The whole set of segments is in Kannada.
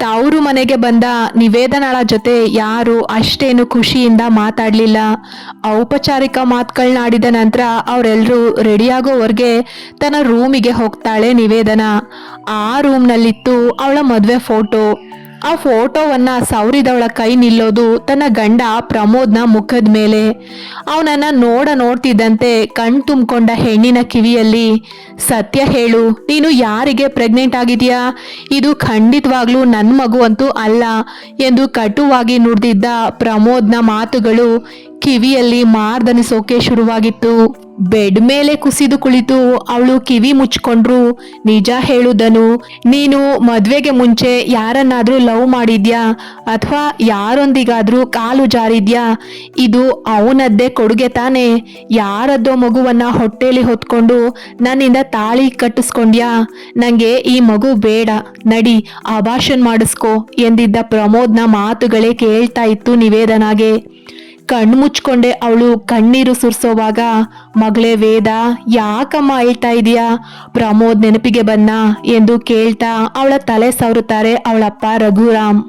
ತವರು ಮನೆಗೆ ಬಂದ ನಿವೇದನಳ ಜೊತೆ ಯಾರು ಅಷ್ಟೇನು ಖುಷಿಯಿಂದ ಮಾತಾಡಲಿಲ್ಲ. ಔಪಚಾರಿಕ ಮಾತುಗಳನ್ನಾಡಿದ ನಂತರ ಅವರೆಲ್ಲರೂ ರೆಡಿಯಾಗೋವರೆಗೆ ತನ್ನ ರೂಮಿಗೆ ಹೋಗ್ತಾಳೆ ನಿವೇದನ. ಆ ರೂಮ್ನಲ್ಲಿತ್ತು ಅವಳ ಮದುವೆ ಫೋಟೋ. ಆ ಫೋಟೋವನ್ನ ಸೌರಿದವಳ ಕೈ ನಿಲ್ಲೋದು ತನ್ನ ಗಂಡ ಪ್ರಮೋದ್ನ ಮುಖದ ಮೇಲೆ. ಅವನನ್ನ ನೋಡ ನೋಡ್ತಿದ್ದಂತೆ ಕಣ್ ತುಂಬಿಕೊಂಡ ಹೆಣ್ಣಿನ ಕಿವಿಯಲ್ಲಿ, ಸತ್ಯ ಹೇಳು, ನೀನು ಯಾರಿಗೆ ಪ್ರೆಗ್ನೆಂಟ್ ಆಗಿದೆಯಾ ಇದು ಖಂಡಿತವಾಗ್ಲೂ ನನ್ನ ಮಗು ಅಂತೂ ಅಲ್ಲ ಎಂದು ಕಟುವಾಗಿ ನುಡಿದಿದ್ದ ಪ್ರಮೋದ್ನ ಮಾತುಗಳು ಕಿವಿಯಲ್ಲಿ ಮಾರ್ದನಿಸೋಕೆ ಶುರುವಾಗಿತ್ತು. ಬೆಡ್ ಮೇಲೆ ಕುಸಿದು ಕುಳಿತು ಅವಳು ಕಿವಿ ಮುಚ್ಕೊಂಡ್ರು ನಿಜ ಹೇಳುದನು, ನೀನು ಮದ್ವೆಗೆ ಮುಂಚೆ ಯಾರನ್ನಾದ್ರೂ ಲವ್ ಮಾಡಿದ್ಯಾ? ಅಥವಾ ಯಾರೊಂದಿಗಾದ್ರೂ ಕಾಲು ಜಾರಿದ್ಯಾ? ಇದು ಅವನದ್ದೇ ಕೊಡುಗೆ ತಾನೆ. ಯಾರದ್ದೋ ಮಗುವನ್ನ ಹೊಟ್ಟೆಲಿ ಹೊತ್ಕೊಂಡು ನನ್ನಿಂದ ತಾಳಿ ಕಟ್ಟಿಸ್ಕೊಂಡ್ಯಾ? ನಂಗೆ ಈ ಮಗು ಬೇಡ. ನಡಿ ಆಭಾಷನ್ ಮಾಡಿಸ್ಕೋ ಎಂದಿದ್ದ ಪ್ರಮೋದ್ನ ಮಾತುಗಳೇ ಕೇಳ್ತಾ ಇತ್ತು ನಿವೇದನಾಗೆ. ಕಣ್ಣು ಮುಚ್ಕೊಂಡೆ ಅವಳು ಕಣ್ಣೀರು ಸುರಿಸೋವಾಗ, ಮಗಳೇ ವೇದ, ಯಾಕಮ್ಮ ಅಳ್ತಾ ಇದೀಯಾ? ಪ್ರಮೋದ್ ನೆನಪಿಗೆ ಬನ್ನ ಎಂದು ಕೇಳ್ತಾ ಅವಳ ತಲೆ ಸವರುತ್ತಾರೆ ಅವಳಪ್ಪ ರಘುರಾಮ್.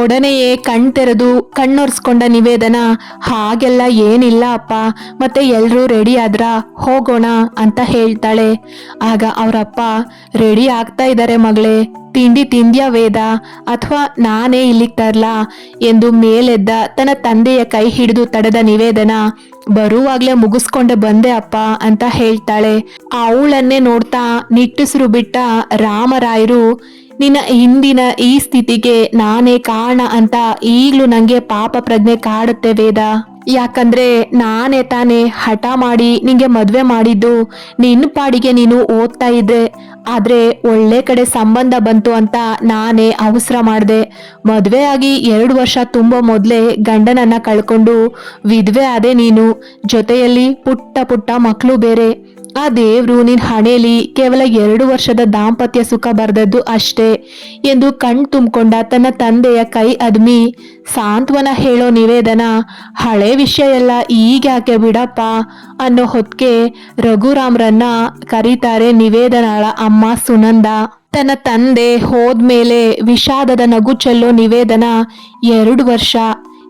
ಒಡನೆಯೇ ಕಣ್ ತೆರೆದು ಕಣ್ಣೊರ್ಸ್ಕೊಂಡ ನಿವೇದನ, ಹಾಗೆಲ್ಲ ಏನಿಲ್ಲ ಅಪ್ಪ, ಮತ್ತೆ ಎಲ್ಲರೂ ರೆಡಿ ಆದ್ರ? ಹೋಗೋಣ ಅಂತ ಹೇಳ್ತಾಳೆ. ಆಗ ಅವರಪ್ಪ ರೆಡಿ ಆಗ್ತಾ ಇದ್ದಾರೆ ಮಗಳೇ ತಿಂಡಿ ತಿಂದ್ಯಾ ವೇದ? ಅಥವಾ ನಾನೇ ಇಲ್ಲಿಗೆ ತರ್ಲಾ? ಎಂದು ಮೇಲೆದ್ದ ತನ್ನ ತಂದೆಯ ಕೈ ಹಿಡಿದು ತಡೆದ ನಿವೇದನ. ಬರುವಾಗ್ಲೇ ಮುಗಿಸ್ಕೊಂಡೆ ಬಂದೆ ಅಪ್ಪ ಅಂತ ಹೇಳ್ತಾಳೆ. ಅವಳನ್ನೇ ನೋಡ್ತಾ ನಿಟ್ಟುಸಿರು ಬಿಟ್ಟ ರಾಮರಾಯರು, ನಿನ್ನ ಹಿಂದಿನ ಈ ಸ್ಥಿತಿಗೆ ನಾನೇ ಕಾರಣ ಅಂತ ಈಗಲೂ ನಂಗೆ ಪಾಪ ಪ್ರಜ್ಞೆ ಕಾಡುತ್ತೆ ವೇದ. ಯಾಕಂದ್ರೆ ನಾನೇ ತಾನೇ ಹಠ ಮಾಡಿ ನಿಂಗೆ ಮದುವೆ ಮಾಡಿದ್ದು. ನಿನ್ನ ಪಾಡಿಗೆ ನೀನು ಓದ್ತಾ ಇದ್ದೆ. ಆದ್ರೆ ಒಳ್ಳೆ ಕಡೆ ಸಂಬಂಧ ಬಂತು ಅಂತ ನಾನೇ ಅವಸರ ಮಾಡಿದೆ. ಮದುವೆ ಆಗಿ ಎರಡು ವರ್ಷ ತುಂಬೋ ಮೊದಲೇ ಗಂಡನನ್ನ ಕಳ್ಕೊಂಡು ವಿಧವೆ ಆದೆ ನೀನು. ಜೊತೆಯಲ್ಲಿ ಪುಟ್ಟ ಪುಟ್ಟ ಮಕ್ಕಳು ಬೇರೆ. ಆ ದೇವ್ರು ನಿನ್ ಹಣೆಯಲ್ಲಿ ಕೇವಲ ಎರಡು ವರ್ಷದ ದಾಂಪತ್ಯ ಸುಖ ಬರ್ದದ್ದು ಅಷ್ಟೇ ಎಂದು ಕಣ್ ತುಂಬಿಕೊಂಡ ತನ್ನ ತಂದೆಯ ಕೈ ಅದ್ಮಿ, ಸಾಂತ್ವನ ಹೇಳೋ ನಿವೇದನ, ಹಳೆ ವಿಷಯ ಎಲ್ಲ ಈಗ ಯಾಕೆ ಬಿಡಪ್ಪ ಅನ್ನೋ ಹೊತ್ಗೆ ರಘುರಾಮ್ರನ್ನ ಕರೀತಾರೆ ನಿವೇದನಾಳ ಅಮ್ಮ ಸುನಂದ. ತನ್ನ ತಂದೆ ಹೋದ್ಮೇಲೆ ವಿಷಾದದ ನಗು ಚೆಲ್ಲೋ ನಿವೇದನ ಎರಡು ವರ್ಷ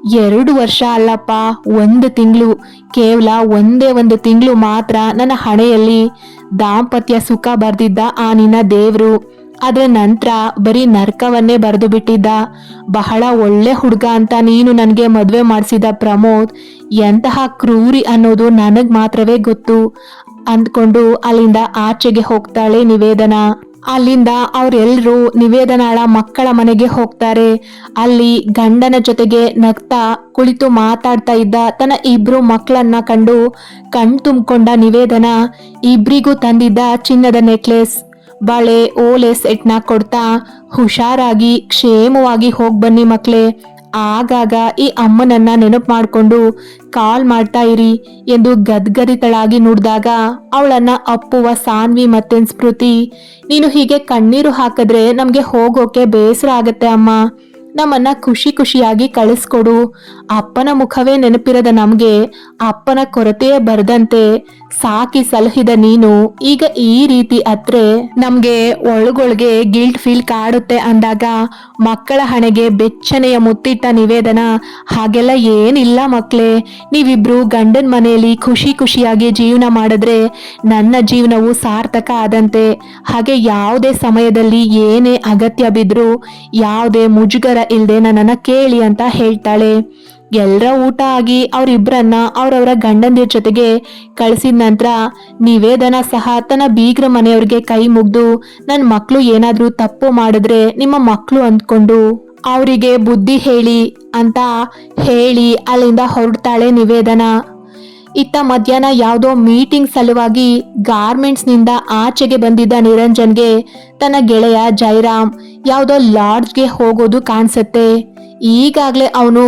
ಎರಡು ವರ್ಷ ಅಲ್ಲಪ್ಪ, ಒಂದು ತಿಂಗಳು. ಕೇವಲ ಒಂದೇ ಒಂದು ತಿಂಗಳು ಮಾತ್ರ ನನ್ನ ಹಣೆಯಲ್ಲಿ ದಾಂಪತ್ಯ ಸುಖ ಬರೆದಿದ್ದ ಆ ನಿನ್ನ ದೇವರು. ಅದರ ನಂತರ ಬರೀ ನರ್ಕವನ್ನೇ ಬರೆದು ಬಿಟ್ಟಿದ್ದ ಬಹಳ ಒಳ್ಳೆ ಹುಡುಗ ಅಂತ ನೀನು ನನಗೆ ಮದುವೆ ಮಾಡಿಸಿದ ಪ್ರಮೋದ್. ಎಂತಹ ಕ್ರೂರಿ ಅನ್ನೋದು ನನಗೆ ಮಾತ್ರವೇ ಗೊತ್ತು. ಅಂದ್ಕೊಂಡು ಅಲ್ಲಿಂದ ಆಚೆಗೆ ಹೋಗ್ತಾಳೆ ನಿವೇದನ. ಅಲ್ಲಿಂದ ಅವರೆಲ್ಲರೂ ನಿವೇದನಾಳ ಮಕ್ಕಳ ಮನೆಗೆ ಹೋಗ್ತಾರೆ. ಅಲ್ಲಿ ಗಂಡನ ಜೊತೆಗೆ ನಗ್ತಾ ಕುಳಿತು ಮಾತಾಡ್ತಾ ಇದ್ದ ತನ್ನ ಇಬ್ರು ಮಕ್ಕಳನ್ನ ಕಂಡು ಕಣ್ ತುಂಬಿಕೊಂಡ ನಿವೇದನ ಇಬ್ರಿಗೂ ತಂದಿದ್ದ ಚಿನ್ನದ ನೆಕ್ಲೆಸ್, ಬಳೆ, ಓಲೆ ಸೆಟ್ನ ಕೊಡ್ತಾ ಹುಷಾರಾಗಿ ಕ್ಷೇಮವಾಗಿ ಹೋಗ್ಬನ್ನಿ ಮಕ್ಳೇ ಆಗಾಗ ಈ ಅಮ್ಮನನ್ನ ನೆನಪು ಮಾಡ್ಕೊಂಡು ಕಾಲ್ ಮಾಡ್ತಾ ಇರಿ ಎಂದು ಗದ್ಗದಿತಳಾಗಿ ನುಡಿದಾಗ ಅವಳನ್ನ ಅಪ್ಪುವ ಸಾನ್ವಿ ಮತ್ತೆ ಸ್ಮೃತಿ, ನೀನು ಹೀಗೆ ಕಣ್ಣೀರು ಹಾಕಿದ್ರೆ ನಮಗೆ ಹೋಗೋಕೆ ಬೇಸರ ಆಗತ್ತೆ ಅಮ್ಮ. ನಮ್ಮನ್ನ ಖುಷಿ ಖುಷಿಯಾಗಿ ಕಳಿಸ್ಕೊಡು. ಅಪ್ಪನ ಮುಖವೇ ನೆನಪಿರದ ನಮಗೆ ಅಪ್ಪನ ಕೊರತೆಯೇ ಬರದಂತೆ ಸಾಕಿ ಸಲಹಿದ ನೀನು, ಈಗ ಈ ರೀತಿ ಅತ್ರೆ ನಮ್ಗೆ ಒಳಗೊಳಗೆ ಗಿಲ್ಟ್ ಫೀಲ್ ಕಾಡುತ್ತೆ ಅಂದಾಗ ಮಕ್ಕಳ ಹಣೆಗೆ ಬೆಚ್ಚನೆಯ ಮುತ್ತಿಟ್ಟ ನಿವೇದನ, ಹಾಗೆಲ್ಲ ಏನಿಲ್ಲ ಮಕ್ಕಳೇ ನೀವಿಬ್ರು ಗಂಡನ ಮನೆಯಲ್ಲಿ ಖುಷಿ ಖುಷಿಯಾಗಿ ಜೀವನ ಮಾಡಿದ್ರೆ ನನ್ನ ಜೀವನವು ಸಾರ್ಥಕ ಆದಂತೆ. ಹಾಗೆ ಯಾವುದೇ ಸಮಯದಲ್ಲಿ ಏನೇ ಅಗತ್ಯ ಬಿದ್ರೂ, ಯಾವುದೇ ಮುಜುಗರ ಇಲ್ಲದೆ ನನ್ನನ್ನು ಕೇಳಿ ಅಂತ ಹೇಳ್ತಾಳೆ. ಎಲ್ಲರ ಊಟ ಆಗಿ ಅವರಿಬ್ಬರನ್ನ ಅವರವರ ಗಂಡಂದಿರ ಜೊತೆಗೆ ಕಳಿಸಿದ ನಂತರ ನಿವೇದನ ಸಹ ತನ್ನ ಬೀಗ್ರ ಮನೆಯವ್ರಿಗೆ ಕೈ ಮುಗ್ದು ನನ್ನ ಮಕ್ಕಳು ಏನಾದರೂ ತಪ್ಪು ಮಾಡಿದ್ರೆ ನಿಮ್ಮ ಮಕ್ಕಳು ಅಂದ್ಕೊಂಡು ಅವರಿಗೆ ಬುದ್ಧಿ ಹೇಳಿ ಅಂತ ಹೇಳಿ ಅಲ್ಲಿಂದ ಹೊರಡ್ತಾಳೆ ನಿವೇದನ. ಇತ್ತ ಮಧ್ಯಾಹ್ನ ಯಾವುದೋ ಮೀಟಿಂಗ್ ಸಲುವಾಗಿ ಗಾರ್ಮೆಂಟ್ಸ್ನಿಂದ ಆಚೆಗೆ ಬಂದಿದ್ದ ನಿರಂಜನ್ಗೆ ತನ್ನ ಗೆಳೆಯ ಜೈರಾಮ್, ಯಾವುದೋ ಲಾಡ್ಜ್ಗೆ ಹೋಗೋದು ಕಾಣಿಸುತ್ತೆ. ಈಗಾಗಲೇ ಅವನು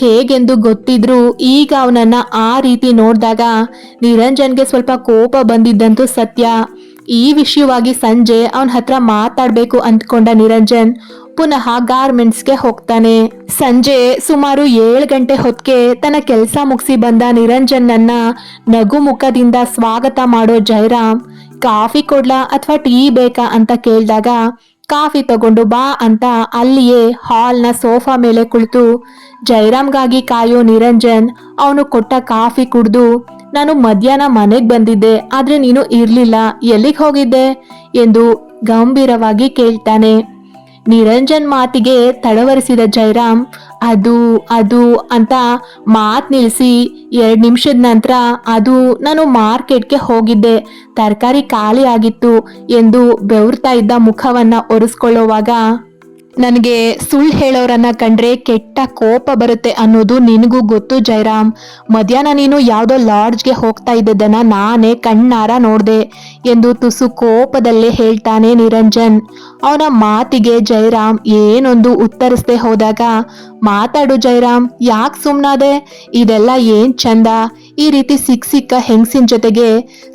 ಹೇಗೆಂದು ಗೊತ್ತಿದ್ರು ಈಗ ಅವನನ್ನ ಆ ರೀತಿ ನೋಡಿದಾಗ ನಿರಂಜನ್ಗೆ ಸ್ವಲ್ಪ ಕೋಪ ಬಂದಿದ್ದಂತೂ ಸತ್ಯ. ಈ ವಿಷಯವಾಗಿ ಸಂಜೆ ಅವನ ಹತ್ರ ಮಾತಾಡ್ಬೇಕು ಅಂದ್ಕೊಂಡ ನಿರಂಜನ್ ಪುನಃ ಗಾರ್ಮೆಂಟ್ಸ್ಗೆ ಹೋಗ್ತಾನೆ. ಸಂಜೆ ಸುಮಾರು ಏಳು ಗಂಟೆ ಹೊತ್ತಿಗೆ ತನ್ನ ಕೆಲಸ ಮುಗಿಸಿ ಬಂದ ನಿರಂಜನ್ನನ್ನ ನಗು ಮುಖದಿಂದ ಸ್ವಾಗತ ಮಾಡೋ ಜಯರಾಮ್ ಕಾಫಿ ಕೊಡ್ಲಾ ಅಥವಾ ಟೀ ಬೇಕಾ ಅಂತ ಕೇಳಿದಾಗ ಕಾಫಿ ತಗೊಂಡು ಬಾ ಅಂತ ಅಲ್ಲಿಯೇ ಹಾಲ್ನ ಸೋಫಾ ಮೇಲೆ ಕುಳಿತು ಜೈರಾಮ್ಗಾಗಿ ಕಾಯೋ ನಿರಂಜನ್ ಅವನು ಕೊಟ್ಟ ಕಾಫಿ ಕುಡಿದು, ನಾನು ಮಧ್ಯಾಹ್ನ ಮನೆಗೆ ಬಂದಿದ್ದೆ, ಆದ್ರೆ ನೀನು ಇರ್ಲಿಲ್ಲ, ಎಲ್ಲಿಗೆ ಹೋಗಿದ್ದೆ? ಎಂದು ಗಂಭೀರವಾಗಿ ಕೇಳ್ತಾನೆ. ನಿರಂಜನ್ ಮಾತಿಗೆ ತಡವರಿಸಿದ ಜಯರಾಮ್ ಅದು ಅದು ಅಂತ ಮಾತು ನಿಲ್ಲಿಸಿ ಎರಡು ನಿಮಿಷದ ನಂತರ ಅದು ನಾನು ಮಾರ್ಕೆಟ್ಗೆ ಹೋಗಿದ್ದೆ. ತರಕಾರಿ ಖಾಲಿ ಆಗಿತ್ತು ಎಂದು ಬೆವರ್ತಾ ಇದ್ದ ಮುಖವನ್ನ ಒರೆಸ್ಕೊಳ್ಳುವಾಗ ನನಗೆ ಸುಳ್ಳು ಹೇಳೋರನ್ನ ಕಂಡ್ರೆ ಕೆಟ್ಟ ಕೋಪ ಬರುತ್ತೆ ಅನ್ನೋದು ನಿನಗೂ ಗೊತ್ತು ಜಯರಾಮ್ ಮಧ್ಯಾಹ್ನ ನೀನು ಯಾವುದೋ ಲಾಡ್ಜ್ಗೆ ಹೋಗ್ತಾ ಇದ್ದದನ್ನ ನಾನೇ ಕಣ್ಣಾರ ನೋಡಿದೆ ಎಂದು ತುಸು ಕೋಪದಲ್ಲೇ ಹೇಳ್ತಾನೆ ನಿರಂಜನ್. ಅವನ ಮಾತಿಗೆ ಜಯರಾಮ್ ಏನೊಂದು ಉತ್ತರಿಸದೆ ಹೋದಾಗ, ಮಾತಾಡು ಜಯರಾಮ್ ಯಾಕೆ ಸುಮ್ಮನಾದೆ ಇದೆಲ್ಲ ಏನ್ ಚಂದ? ಈ ರೀತಿ ಸಿಕ್ಕ ಸಿಕ್ಕ ಹೆಂಗಸಿನ ಜೊತೆಗೆ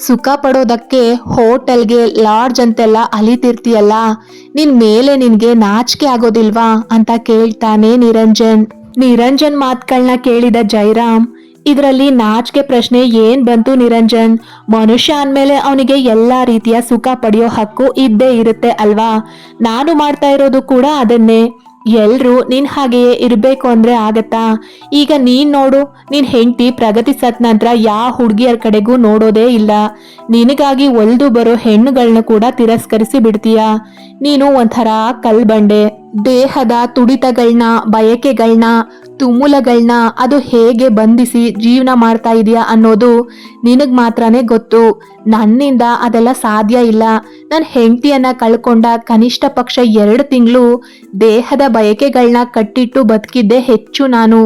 ಸುಖ ಪಡೋದಕ್ಕೆ ಹೋಟೆಲ್ಗೆ ಲಾಡ್ಜ್ ಅಂತೆಲ್ಲ ಅಲಿತಿರ್ತೀಯಲ್ಲ, ನಿನ್ ಮೇಲೆ ನಿನ್ಗೆ ನಾಚಿಕೆ ಆಗೋದಿಲ್ವಾ ಅಂತ ಕೇಳ್ತಾನೆ ನಿರಂಜನ್. ನಿರಂಜನ್ ಮಾತುಗಳನ್ನ ಕೇಳಿದ ಜೈರಾಮ್, ಇದರಲ್ಲಿ ನಾಚಿಕೆ ಪ್ರಶ್ನೆ ಏನ್ ಬಂತು ನಿರಂಜನ್? ಮನುಷ್ಯ ಅಂದಮೇಲೆ ಅವನಿಗೆ ಎಲ್ಲಾ ರೀತಿಯ ಸುಖ ಪಡೆಯೋ ಹಕ್ಕು ಇದ್ದೇ ಇರುತ್ತೆ ಅಲ್ವಾ? ನಾನು ಮಾಡ್ತಾ ಇರೋದು ಕೂಡ ಅದನ್ನೇ. ಎಲ್ರು ನಿನ್ ಹಾಗೆಯೇ ಇರಬೇಕು ಅಂದ್ರೆ ಆಗತ್ತಾ? ಈಗ ನೀನ್ ನೋಡು, ನಿನ್ ಹೆಂಡತಿ ಪ್ರಗತಿ ಸತ್ ನಂತರ ಯಾವ ಹುಡುಗಿಯರ ಕಡೆಗೂ ನೋಡೋದೇ ಇಲ್ಲ. ನಿನಗಾಗಿ ಒಲ್ದು ಬರೋ ಹೆಣ್ಣುಗಳನ್ನ ಕೂಡ ತಿರಸ್ಕರಿಸಿ ಬಿಡ್ತೀಯ? ನೀನು ಒಂಥರ ಕಲ್ಬಂಡೆ. ದೇಹದ ತುಡಿತಗಳನ್ನ ಬಯಕೆಗಳನ್ನ ತುಮುಲಗಳನ್ನ ಅದು ಹೇಗೆ ಬಂಧಿಸಿ ಜೀವನ ಮಾಡ್ತಾ ಇದೆಯಾ ಅನ್ನೋದು ನಿನಗೆ ಮಾತ್ರನೇ ಗೊತ್ತು. ನನ್ನಿಂದ ಅದೆಲ್ಲ ಸಾಧ್ಯ ಇಲ್ಲ. ನನ್ನ ಹೆಂಡತಿಯನ್ನು ಕಳ್ಕೊಂಡ ಕನಿಷ್ಠ ಪಕ್ಷ ಎರಡು ತಿಂಗಳು ದೇಹದ ಬಯಕೆಗಳನ್ನ ಕಟ್ಟಿಟ್ಟು ಬದುಕಿದ್ದೆ ಹೆಚ್ಚು ನಾನು.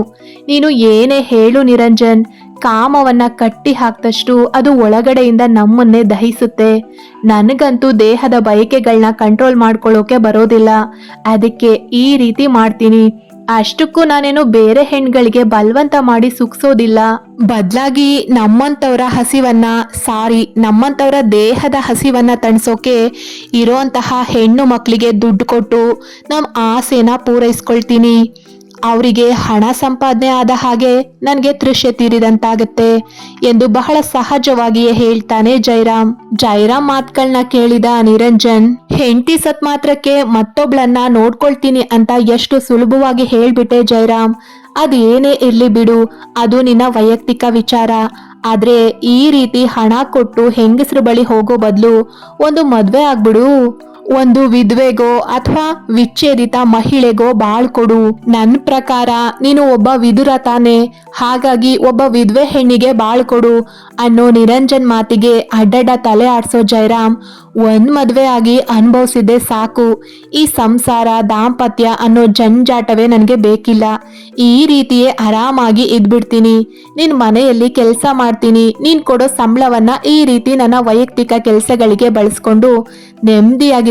ನೀನು ಏನೇ ಹೇಳು ನಿರಂಜನ್, ಕಾಮವನ್ನ ಕಟ್ಟಿ ಹಾಕ್ದಷ್ಟು ಅದು ಒಳಗಡೆಯಿಂದ ನಮ್ಮನ್ನೇ ದಹಿಸುತ್ತೆ. ನನಗಂತೂ ದೇಹದ ಬಯಕೆಗಳನ್ನ ಕಂಟ್ರೋಲ್ ಮಾಡ್ಕೊಳ್ಳೋಕೆ ಬರೋದಿಲ್ಲ. ಅದಕ್ಕೆ ಈ ರೀತಿ ಮಾಡ್ತೀನಿ. ಅಷ್ಟಕ್ಕೂ ನಾನೇನು ಬೇರೆ ಹೆಣ್ಗಳಿಗೆ ಬಲವಂತ ಮಾಡಿ ಸುಗ್ಸೋದಿಲ್ಲ ಬದಲಾಗಿ ನಮ್ಮಂತವರ ಹಸಿವನ್ನ ಸಾರಿ ನಮ್ಮಂತವರ ದೇಹದ ಹಸಿವನ್ನ ತಣಿಸೋಕೆ ಇರೋಂತಹ ಹೆಣ್ಣು ಮಕ್ಕಳಿಗೆ ದುಡ್ಡು ಕೊಟ್ಟು ನಮ್ಮ ಆಸೆನ ಪೂರೈಸ್ಕೊಳ್ತೀನಿ. ಅವರಿಗೆ ಹಣ ಸಂಪಾದನೆ ಆದ ಹಾಗೆ ನನಗೆ ತೃಷ್ಯ ತೀರಿದಂತಾಗತ್ತೆ ಎಂದು ಬಹಳ ಸಹಜವಾಗಿಯೇ ಹೇಳ್ತಾನೆ ಜೈರಾಮ್. ಜೈರಾಮ್ ಮಾತುಗಳನ್ನ ಕೇಳಿದ ನಿರಂಜನ್, ಹೆಂಡತಿ ಸತ್ ಮಾತ್ರಕ್ಕೆ ಮತ್ತೊಬ್ಳನ್ನ ನೋಡ್ಕೊಳ್ತೀನಿ ಅಂತ ಎಷ್ಟು ಸುಲಭವಾಗಿ ಹೇಳ್ಬಿಟ್ಟೆ ಜೈರಾಮ್. ಅದು ಏನೇ ಇರ್ಲಿ ಬಿಡು, ಅದು ನಿನ್ನ ವೈಯಕ್ತಿಕ ವಿಚಾರ. ಆದ್ರೆ ಈ ರೀತಿ ಹಣ ಕೊಟ್ಟು ಹೆಂಗಸ್ರ ಬಳಿ ಹೋಗೋ ಬದಲು ಒಂದು ಮದ್ವೆ ಆಗ್ಬಿಡು. ಒಂದು ವಿಧವೆಗೋ ಅಥವಾ ವಿಚ್ಛೇದಿತ ಮಹಿಳೆಗೋ ಬಾಳ್ ಕೊಡು. ನನ್ನ ಪ್ರಕಾರ ನೀನು ಒಬ್ಬ ವಿದುರ ತಾನೆ. ಹಾಗಾಗಿ ಒಬ್ಬ ವಿಧವೆ ಹೆಣ್ಣಿಗೆ ಬಾಳ್ ಕೊಡು. ಅನ್ನೋ ನಿರಂಜನ್ ಮಾತಿಗೆ ಅಡ್ಡಡ್ಡ ತಲೆ ಆಡ್ಸೋ ಜಯರಾಮ್ ಒಂದ್ ಮದ್ವೆ ಆಗಿ ಅನುಭವಿಸಿದ್ದೆ ಸಾಕು. ಈ ಸಂಸಾರ, ದಾಂಪತ್ಯ ಅನ್ನೋ ಜಂಜಾಟವೇ ನನಗೆ ಬೇಕಿಲ್ಲ. ಈ ರೀತಿಯೇ ಆರಾಮಾಗಿ ಇದ್ಬಿಡ್ತೀನಿ. ನಿನ್ ಮನೆಯಲ್ಲಿ ಕೆಲಸ ಮಾಡ್ತೀನಿ. ನೀನ್ ಕೊಡೋ ಸಂಬಳವನ್ನ ಈ ರೀತಿ ನನ್ನ ವೈಯಕ್ತಿಕ ಕೆಲಸಗಳಿಗೆ ಬಳಸ್ಕೊಂಡು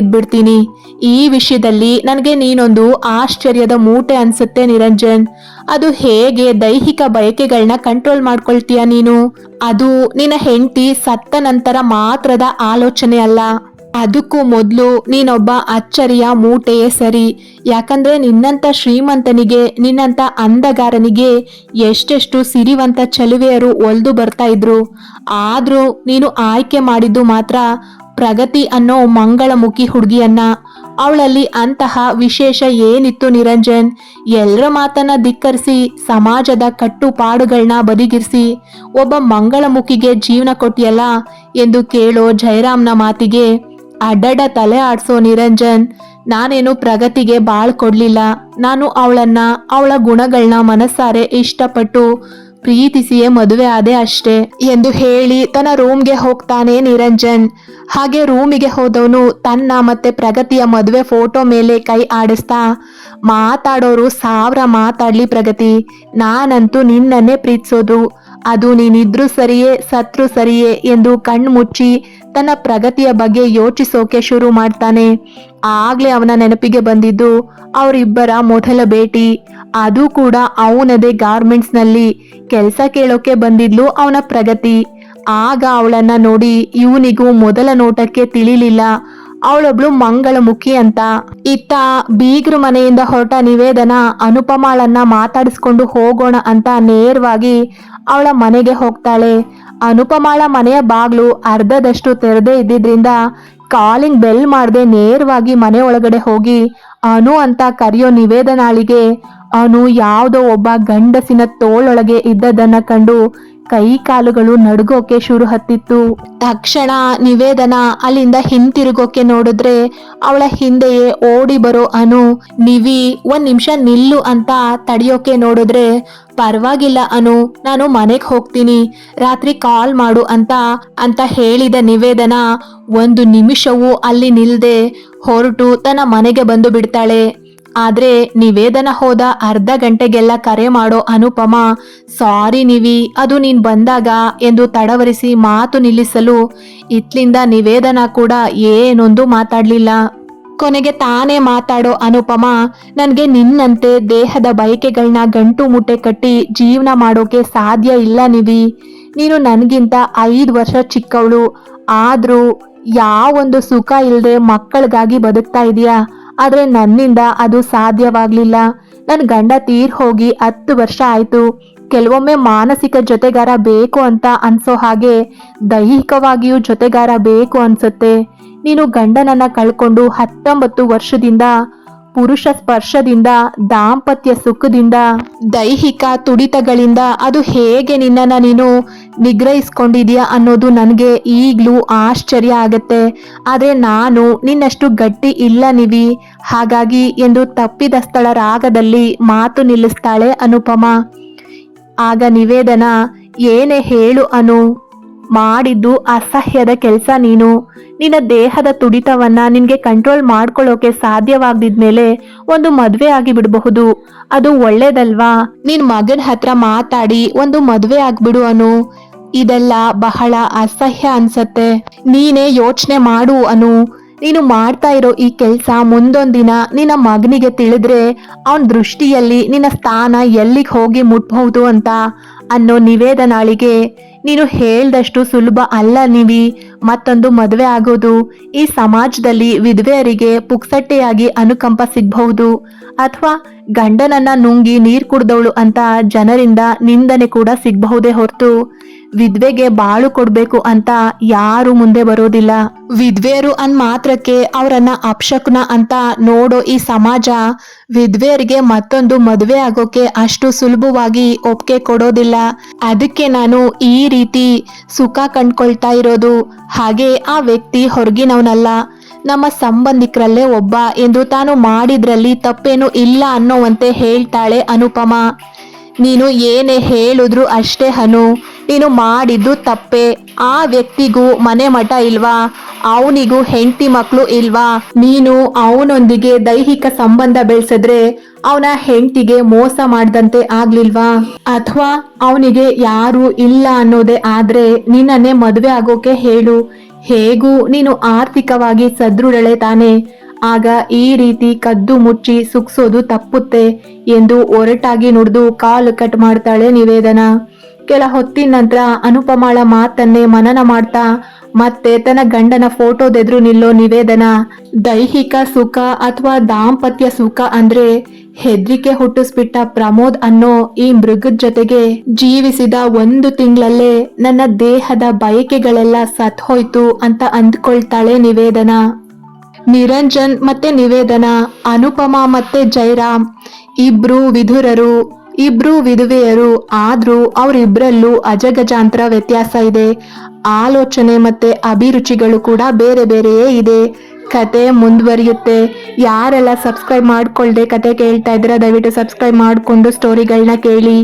ನೆಮ್ಮದಿಯಾಗಿದ್ಬಿಡ್ತೀನಿ ಈ ವಿಷಯದಲ್ಲಿ ನನಗೆ ನೀನೊಂದು ಆಶ್ಚರ್ಯದ ಮೂಟೆ ಅನ್ಸುತ್ತೆ ನಿರಂಜನ್. ಅದು ಹೇಗೆ ದೈಹಿಕ ಬಯಕೆಗಳನ್ನ ಕಂಟ್ರೋಲ್ ಮಾಡ್ಕೊಳ್ತೀಯ ನೀನು? ಅದು ನಿನ್ನ ಹೆಂಡತಿ ಸತ್ತ ನಂತರ ಮಾತ್ರದ ಆಲೋಚನೆ ಅಲ್ಲ. ಅದಕ್ಕೂ ಮೊದಲು ನೀನೊಬ್ಬ ಅಚ್ಚರಿಯ ಮೂಟೆಯೇ ಸರಿ. ಯಾಕಂದ್ರೆ ನಿನ್ನಂತ ಶ್ರೀಮಂತನಿಗೆ ನಿನ್ನಂತ ಅಂದಗಾರನಿಗೆ ಎಷ್ಟೆಷ್ಟು ಸಿರಿವಂತ ಚಲುವೆಯರು ಒಲ್ದು ಬರ್ತಾ ಇದ್ರು. ಆದ್ರೂ ನೀನು ಆಯ್ಕೆ ಮಾಡಿದ್ದು ಮಾತ್ರ ಪ್ರಗತಿ ಅನ್ನೋ ಮಂಗಳಮುಖಿ ಹುಡುಗಿಯನ್ನ, ಅವಳಲ್ಲಿ ಅಂತಹ ವಿಶೇಷ ಏನಿತ್ತು ನಿರಂಜನ್? ಎಲ್ಲರ ಮಾತನ್ನ ಧಿಕ್ಕರಿಸಿ, ಸಮಾಜದ ಕಟ್ಟುಪಾಡುಗಳನ್ನ ಬದಿಗಿರಿಸಿ, ಒಬ್ಬ ಮಂಗಳಮುಖಿಗೆ ಜೀವನ ಕೊಟ್ಟಿಯಲ್ಲ ಎಂದು ಕೇಳೋ ಜಯರಾಮ್ನ ಮಾತಿಗೆ ಅಡ್ಡಡ ತಲೆ ಆಡ್ಸೋ ನಿರಂಜನ್, ನಾನೇನು ಪ್ರಗತಿಗೆ ಬಾಳ್ ಕೊಡ್ಲಿಲ್ಲ. ನಾನು ಅವಳನ್ನ, ಅವಳ ಗುಣಗಳನ್ನ ಮನಸ್ಸಾರೆ ಇಷ್ಟಪಟ್ಟು ಪ್ರೀತಿಸಿಯೇ ಮದುವೆ ಆದೆ ಅಷ್ಟೇ ಎಂದು ಹೇಳಿ ತನ್ನ ರೂಮ್ಗೆ ಹೋಗ್ತಾನೆ ನಿರಂಜನ್. ಹಾಗೆ ರೂಮಿಗೆ ಹೋದವನು ತನ್ನ ಮತ್ತೆ ಪ್ರಗತಿಯ ಮದುವೆ ಫೋಟೋ ಮೇಲೆ ಕೈ ಆಡಿಸ್ತಾ, ಮಾತಾಡೋರು ಸಾವಿರ ಮಾತಾಡ್ಲಿ ಪ್ರಗತಿ, ನಾನಂತೂ ನಿನ್ನನ್ನೇ ಪ್ರೀತಿಸೋದು. ಅದು ನೀನಿದ್ರು ಸರಿಯೇ, ಸತ್ರು ಸರಿಯೇ ಎಂದು ಕಣ್ಣು ಮುಚ್ಚಿ ತನ್ನ ಪ್ರಗತಿಯ ಬಗ್ಗೆ ಯೋಚಿಸೋಕೆ ಶುರು ಮಾಡ್ತಾನೆ. ಆಗ್ಲೇ ಅವನ ನೆನಪಿಗೆ ಬಂದಿದ್ದು, ಅವರಿಬ್ಬರ ಮೊದಲ ಭೇಟಿ. ಅದು ಕೂಡ ಅವನದೇ ಗಾರ್ಮೆಂಟ್ಸ್ನಲ್ಲಿ. ಕೆಲಸ ಕೇಳೋಕೆ ಬಂದಿದ್ಲು ಅವನ ಪ್ರಗತಿ. ಆಗ ಅವಳನ್ನ ನೋಡಿ ಇವನಿಗೂ ಮೊದಲ ನೋಟಕ್ಕೆ ತಿಳಿಲಿಲ್ಲ. ಅವಳೊಬ್ಳು ಮಂಗಳಮುಖಿ ಅಂತ. ಇತ್ತ ಬೀಗ್ರು ಮನೆಯಿಂದ ಹೊರಟ ನಿವೇದನ ಅನುಪಮಾಳನ್ನ ಮಾತಾಡಿಸ್ಕೊಂಡು ಹೋಗೋಣ ಅಂತ ನೇರವಾಗಿ ಅವಳ ಮನೆಗೆ ಹೋಗ್ತಾಳೆ. ಅನುಪಮಾಳ ಮನೆಯ ಬಾಗ್ಲು ಅರ್ಧದಷ್ಟು ತೆರೆದೇ ಇದ್ದಿದ್ರಿಂದ ಕಾಲಿಂಗ್ ಬೆಲ್ ಮಾಡದೆ ನೇರವಾಗಿ ಮನೆ ಒಳಗಡೆ ಹೋಗಿ, ಅನು ಅಂತ ಕರೆಯೋ ನಿವೇದನಾಳಿಗೆ ಅವನು ಯಾವುದೋ ಒಬ್ಬ ಗಂಡಸಿನ ತೋಳೊಳಗೆ ಇದ್ದದನ್ನ ಕಂಡು ಕೈ ಕಾಲುಗಳು ನಡುಗೋಕೆ ಶುರು ಹತ್ತಿತ್ತು ತಕ್ಷಣ ನಿವೇದನ ಅಲ್ಲಿಂದ ಹಿಂತಿರುಗೋಕೆ ನೋಡಿದ್ರೆ ಅವಳ ಹಿಂದೆಯೇ ಓಡಿ ಬರೋ ಅನು, ನಿವಿ, ಒಂದ್ ನಿಮಿಷ ನಿಲ್ಲು ಅಂತ ತಡಿಯೋಕೆ ನೋಡಿದ್ರೆ, ಪರವಾಗಿಲ್ಲ ಅನು, ನಾನು ಮನೆಗೆ ಹೋಗ್ತೀನಿ, ರಾತ್ರಿ ಕಾಲ್ ಮಾಡು ಅಂತ ಅಂತ ಹೇಳಿದ ನಿವೇದನ ಒಂದು ನಿಮಿಷವೂ ಅಲ್ಲಿ ನಿಲ್ದೆ, ಹೊರಟು ತನ್ನ ಮನೆಗೆ ಬಂದು ಬಿಡ್ತಾಳೆ. ಆದ್ರೆ ನಿವೇದನ ಹೋದ ಅರ್ಧ ಗಂಟೆಗೆಲ್ಲ ಕರೆ ಮಾಡೋ ಅನುಪಮ, ಸಾರಿ ನಿವಿ, ಅದು ನೀನ್ ಬಂದಾಗ ಎಂದು ತಡವರಿಸಿ ಮಾತು ನಿಲ್ಲಿಸಲು ಇತ್ಲಿಂದ ನಿವೇದನ ಕೂಡ ಏನೊಂದು ಮಾತಾಡ್ಲಿಲ್ಲ. ಕೊನೆಗೆ ತಾನೇ ಮಾತಾಡೋ ಅನುಪಮ, ನನಗೆ ನಿನ್ನಂತೆ ದೇಹದ ಬಯಕೆಗಳನ್ನ ಗಂಟು ಮುಟ್ಟೆ ಕಟ್ಟಿ ಜೀವನ ಮಾಡೋಕೆ ಸಾಧ್ಯ ಇಲ್ಲ ನಿವಿ. ನೀನು ನನಗಿಂತ ಐದು ವರ್ಷ ಚಿಕ್ಕವಳು. ಆದರೂ ಯಾವೊಂದು ಸುಖ ಇಲ್ಲದೆ ಮಕ್ಕಳಿಗಾಗಿ ಬದುಕ್ತಾ ಇದೀಯಾ? ಆದ್ರೆ ನನ್ನಿಂದ ಅದು ಸಾಧ್ಯವಾಗಲಿಲ್ಲ. ನನ್ನ ಗಂಡ ತೀರ್ ಹೋಗಿ ಹತ್ತು ವರ್ಷ ಆಯ್ತು. ಕೆಲವೊಮ್ಮೆ ಮಾನಸಿಕ ಜೊತೆಗಾರ ಬೇಕು ಅಂತ ಅನ್ಸೋ ಹಾಗೆ ದೈಹಿಕವಾಗಿಯೂ ಜೊತೆಗಾರ ಬೇಕು ಅನ್ಸುತ್ತೆ. ನೀನು ಗಂಡನನ್ನ ಕಳ್ಕೊಂಡು ಹತ್ತೊಂಬತ್ತು ವರ್ಷದಿಂದ ಪುರುಷ ಸ್ಪರ್ಶದಿಂದ, ದಾಂಪತ್ಯ ಸುಖದಿಂದ, ದೈಹಿಕ ತುಡಿತಗಳಿಂದ ಅದು ಹೇಗೆ ನಿನ್ನನ್ನ ನೀನು ನಿಗ್ರಹಿಸ್ಕೊಂಡಿದ್ಯಾ ಅನ್ನೋದು ನನಗೆ ಈಗಲೂ ಆಶ್ಚರ್ಯ ಆಗತ್ತೆ. ಆದರೆ ನಾನು ನಿನ್ನಷ್ಟು ಗಟ್ಟಿ ಇಲ್ಲ ನಿವಿ. ಹಾಗಾಗಿ ಎಂದು ತಪ್ಪಿದ ಸ್ಥಳ ರಾಗದಲ್ಲಿ ಮಾತು ನಿಲ್ಲಿಸ್ತಾಳೆ ಅನುಪಮ. ಆಗ ನಿವೇದನ, ಏನೇ ಹೇಳು ಅನು. ಮಾಡಿದ್ದು ಅಸಹ್ಯದ ಕೆಲಸ ನೀನು. ನಿನ್ನ ದೇಹದ ತುಡಿತವನ್ನ ನಿನಗೆ ಕಂಟ್ರೋಲ್ ಮಾಡ್ಕೊಳ್ಳೋಕೆ ಸಾಧ್ಯವಾಗದಿದ್ಮೇಲೆ ಒಂದು ಮದುವೆ ಆಗಿ ಬಿಡಬಹುದು ಅದು ಒಳ್ಳೇದಲ್ವಾ? ನಿನ್ ಮಗನ ಹತ್ರ ಮಾತಾಡಿ ಒಂದು ಮದುವೆ ಆಗ್ಬಿಡು ಅನು. ಇದೆಲ್ಲ ಬಹಳ ಅಸಹ್ಯ ಅನ್ಸತ್ತೆ. ನೀನೇ ಯೋಚನೆ ಮಾಡು ಅನು. ನೀನು ಮಾಡ್ತಾ ಇರೋ ಈ ಕೆಲಸ ಮುಂದೊಂದಿನ ನಿನ್ನ ಮಗನಿಗೆ ತಿಳಿದ್ರೆ ಅವನ ದೃಷ್ಟಿಯಲ್ಲಿ ನಿನ್ನ ಸ್ಥಾನ ಎಲ್ಲಿಗೆ ಹೋಗಿ ಮುಟ್ಬಹುದು ಅಂತ. ಅನ್ನೋ ನಿವೇದನಾಳಿಗೆ, ನೀನು ಹೇಳ್ದಷ್ಟು ಸುಲಭ ಅಲ್ಲ ನೀವಿ. ಮತ್ತೊಂದು ಮದುವೆ ಆಗೋದು, ಈ ಸಮಾಜದಲ್ಲಿ ವಿಧವೆಯರಿಗೆ ಪುಕ್ಸಟ್ಟೆಯಾಗಿ ಅನುಕಂಪ ಸಿಗಬಹುದು. ಅಥವಾ ಗಂಡನನ್ನ ನುಂಗಿ ನೀರ್ ಕುಡ್ದವಳು ಅಂತ ಜನರಿಂದ ನಿಂದನೆ ಕೂಡ ಸಿಗಬಹುದೇ ಹೊರತು. ವಿದ್ವೆಗೆ ಬಾಳು ಕೊಡ್ಬೇಕು ಅಂತ ಯಾರು ಮುಂದೆ ಬರೋದಿಲ್ಲ. ವಿದ್ವೆಯರು ಅನ್ ಮಾತ್ರಕ್ಕೆ ಅವರನ್ನ ಅಪ್ಶಕ್ನ ಅಂತ ನೋಡೋ ಈ ಸಮಾಜ ವಿದ್ವೆಯರಿಗೆ ಮತ್ತೊಂದು ಮದುವೆ ಆಗೋಕೆ ಅಷ್ಟು ಸುಲಭವಾಗಿ ಒಪ್ಪಿಗೆ ಕೊಡೋದಿಲ್ಲ. ಅದಕ್ಕೆ ನಾನು ಈ ರೀತಿ ಸುಖ ಕಂಡ್ಕೊಳ್ತಾ ಇರೋದು. ಹಾಗೆ ಆ ವ್ಯಕ್ತಿ ಹೊರಗಿನವನಲ್ಲ. ನಮ್ಮ ಸಂಬಂಧಿಕರಲ್ಲೇ ಒಬ್ಬ ಎಂದು ತಾನು ಮಾಡಿದ್ರಲ್ಲಿ ತಪ್ಪೇನು ಇಲ್ಲ ಅನ್ನೋವಂತೆ ಹೇಳ್ತಾಳೆ ಅನುಪಮ. ನೀನು ಏನೇ ಹೇಳಿದ್ರು ಅಷ್ಟೇ ಹನು ನೀನು ಮಾಡಿದ್ದು ತಪ್ಪೆ. ಆ ವ್ಯಕ್ತಿಗೂ ಮನೆ ಮಠ ಇಲ್ವಾ? ಅವನಿಗೂ ಹೆಂಡತಿ ಮಕ್ಕಳು ಇಲ್ವಾ? ನೀನು ಅವನೊಂದಿಗೆ ದೈಹಿಕ ಸಂಬಂಧ ಬೆಳೆಸಿದ್ರೆ ಅವನ ಹೆಂಡತಿಗೆ ಮೋಸ ಮಾಡ್ದಂತೆ ಆಗ್ಲಿಲ್ವಾ? ಅಥವಾ ಅವನಿಗೆ ಯಾರು ಇಲ್ಲ ಅನ್ನೋದೇ ಆದ್ರೆ ನಿನ್ನನ್ನೇ ಮದುವೆ ಆಗೋಕೆ ಹೇಳು. ಹೇಗೂ ನೀನು ಆರ್ಥಿಕವಾಗಿ ಸದೃಢಳೆ ತಾನೆ. ಆಗ ಈ ರೀತಿ ಕದ್ದು ಮುಚ್ಚಿ ಸುಕ್ಸೋದು ತಪ್ಪುತ್ತೆ ಎಂದು ಒರಟಾಗಿ ನುಡಿದು ಕಾಲು ಕಟ್ ಮಾಡ್ತಾಳೆ ನಿವೇದನ. ಕೆಲ ಹೊತ್ತಿನ ನಂತರ ಅನುಪಮಾಳ ಮಾತನ್ನೇ ಮನನ ಮಾಡ್ತಾ, ಮತ್ತೆ ತನ್ನ ಗಂಡನ ಫೋಟೋದೆದ್ರು ನಿಲ್ಲೋ ನಿವೇದನ, ದೈಹಿಕ ಸುಖ ಅಥವಾ ದಾಂಪತ್ಯ ಸುಖ ಅಂದ್ರೆ ಹೆದ್ರಿಕೆ ಹುಟ್ಟಿಸ್ಬಿಟ್ಟ ಪ್ರಮೋದ್ ಅನ್ನೋ ಈ ಮೃಗದ ಜೊತೆಗೆ ಜೀವಿಸಿದ ಒಂದು ತಿಂಗಳಲ್ಲೇ ನನ್ನ ದೇಹದ ಬಯಕೆಗಳೆಲ್ಲ ಸತ್ ಹೋಯ್ತು ಅಂತ ಅಂದ್ಕೊಳ್ತಾಳೆ ನಿವೇದನ. ನಿರಂಜನ್ ಮತ್ತೆ ನಿವೇದನ, ಅನುಪಮಾ ಮತ್ತೆ ಜೈರಾಮ್, ಇಬ್ರು ವಿಧುರರು ಇಬ್ರು ವಿಧವೆಯರು, ಆದ್ರೂ ಅವರಿಬ್ರಲ್ಲೂ ಅಜಗಜಾಂತರ ವ್ಯತ್ಯಾಸ ಇದೆ. ಆಲೋಚನೆ ಮತ್ತೆ ಅಭಿರುಚಿಗಳು ಕೂಡ ಬೇರೆ ಬೇರೆಯೇ ಇದೆ. ಕತೆ ಮುಂದುವರಿಯುತ್ತೆ. ಯಾರೆಲ್ಲ ಸಬ್ಸ್ಕ್ರೈಬ್ ಮಾಡ್ಕೊಳ್ದೆ ಕತೆ ಕೇಳ್ತಾ ಇದ್ರೆ ದಯವಿಟ್ಟು ಸಬ್ಸ್ಕ್ರೈಬ್ ಮಾಡಿಕೊಂಡು ಸ್ಟೋರಿಗಳನ್ನ ಕೇಳಿ.